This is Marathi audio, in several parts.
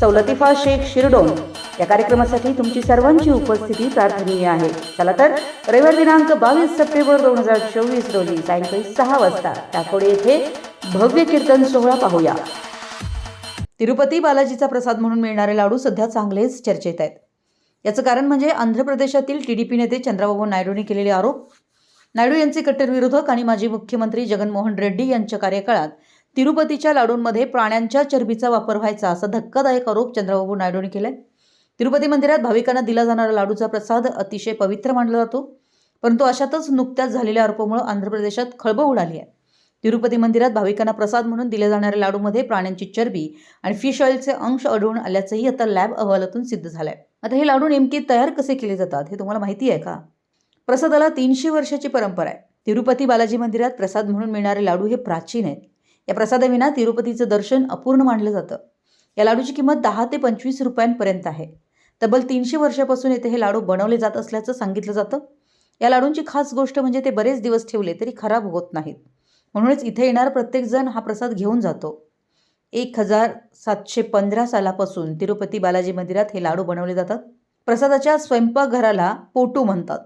सवलतीफा शेख शिरडोन. या कार्यक्रमासाठी तुमची सर्वांची उपस्थिती प्रार्थनीय आहे. चला तर रविवार दिनांक बावीस सप्टेंबर दोन हजार चोवीस रोजी सायंकाळी सहा वाजता टाकोडे येथे भव्य कीर्तन सोहळा पाहूया. तिरुपती बालाजीचा प्रसाद म्हणून मिळणारे लाडू सध्या चांगलेच चर्चेत आहेत. याचं कारण म्हणजे आंध्र प्रदेशातील टी डी पी नेते चंद्रबाबू नायडूंनी केलेले आरोप. नायडू यांचे कट्टर विरोधक आणि माजी मुख्यमंत्री जगनमोहन रेड्डी यांच्या कार्यकाळात तिरुपतीच्या लाडूंमध्ये प्राण्यांच्या चरबीचा वापर व्हायचा असा धक्कादायक आरोप चंद्रबाबू नायडूंनी केलाय. तिरुपती मंदिरात भाविकांना दिला जाणारा लाडूचा प्रसाद अतिशय पवित्र मानला जातो. परंतु अशातच नुकत्याच झालेल्या आरोपामुळे आंध्र प्रदेशात खळबळ उडाली आहे. तिरुपती मंदिरात भाविकांना प्रसाद म्हणून दिल्या जाणाऱ्या लाडूमध्ये प्राण्यांची चरबी आणि फिश ऑइलचे अंश आढळून आल्याचंही आता लॅब अहवालातून सिद्ध झालंय. आता हे लाडू नेमके तयार कसे केले जातात हे तुम्हाला माहिती आहे का? प्रसादाला तीनशे वर्षाची परंपरा आहे. तिरुपती बालाजी मंदिरात प्रसाद म्हणून मिळणारे लाडू हे प्राचीन आहेत. या प्रसादाविना तिरुपतीचं दर्शन अपूर्ण मानलं जातं. या लाडूची किंमत दहा ते पंचवीस रुपयांपर्यंत आहे. तब्बल तीनशे वर्षापासून येथे हे लाडू बनवले जात असल्याचं सांगितलं जातं. या लाडूंची खास गोष्ट म्हणजे ते बरेच दिवस ठेवले तरी खराब होत नाहीत. म्हणूनच इथे येणारा प्रत्येकजण हा प्रसाद घेऊन जातो. एक हजार सातशे पंधरा सालापासून तिरुपती बालाजी मंदिरात हे लाडू बनवले जातात. प्रसादाच्या स्वयंपाकघराला पोटू म्हणतात.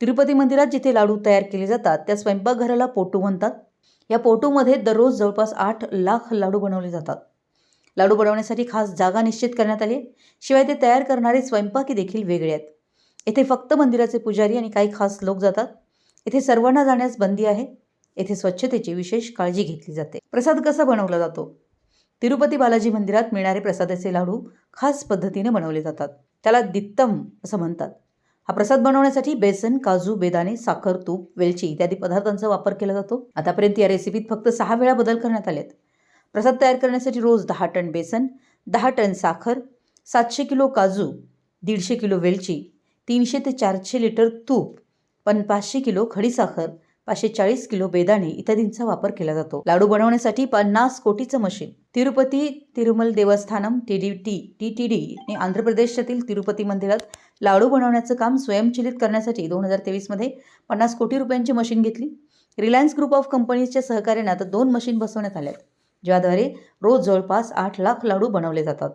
तिरुपती मंदिरात जिथे लाडू तयार केले जातात त्या स्वयंपाकघराला पोटू म्हणतात. या पोटूमध्ये दररोज जवळपास आठ लाख लाडू बनवले जातात. लाडू बनवण्यासाठी खास जागा निश्चित करण्यात आली शिवाय ते तयार करणारे स्वयंपाकी देखील वेगळे आहेत. येथे फक्त मंदिराचे पुजारी आणि काही खास लोक जातात. येथे सर्वांना जाण्यास बंदी आहे. येथे स्वच्छतेची विशेष काळजी घेतली जाते. प्रसाद कसा बनवला जातो? तिरुपती बालाजी मंदिरात मिळणारे प्रसादाचे लाडू खास पद्धतीने बनवले जातात. त्याला दित्तम असं म्हणतात. हा प्रसाद बनवण्यासाठी बेसन काजू बेदाणे साखर तूप वेलची इत्यादी पदार्थांचा वापर केला जातो. आतापर्यंत या रेसिपीत फक्त सहा वेळा बदल करण्यात आलेत. प्रसाद तयार करण्यासाठी रोज दहा टन बेसन दहा टन साखर सातशे किलो काजू दीडशे किलो वेलची तीनशे ते चारशे लिटर तूप पण पाचशे किलो खडीसाखर पाचशे चाळीस किलो बेदाणे इत्यादींचा वापर केला जातो. लाडू बनवण्यासाठी पन्नास कोटीचं machine. Tirupati Tirumala Devasthanam T D T T T D ने आंध्र प्रदेशातील तिरुपती मंदिरात लाडू बनवण्याचं काम स्वयंचलित करण्यासाठी दोन हजार तेवीसमध्ये पन्नास कोटी रुपयांची मशीन घेतली. रिलायन्स ग्रुप ऑफ कंपनीजच्या सहकार्याने आता दोन मशीन बसवण्यात आल्यात ज्याद्वारे रोज जवळपास आठ लाख लाडू बनवले जातात.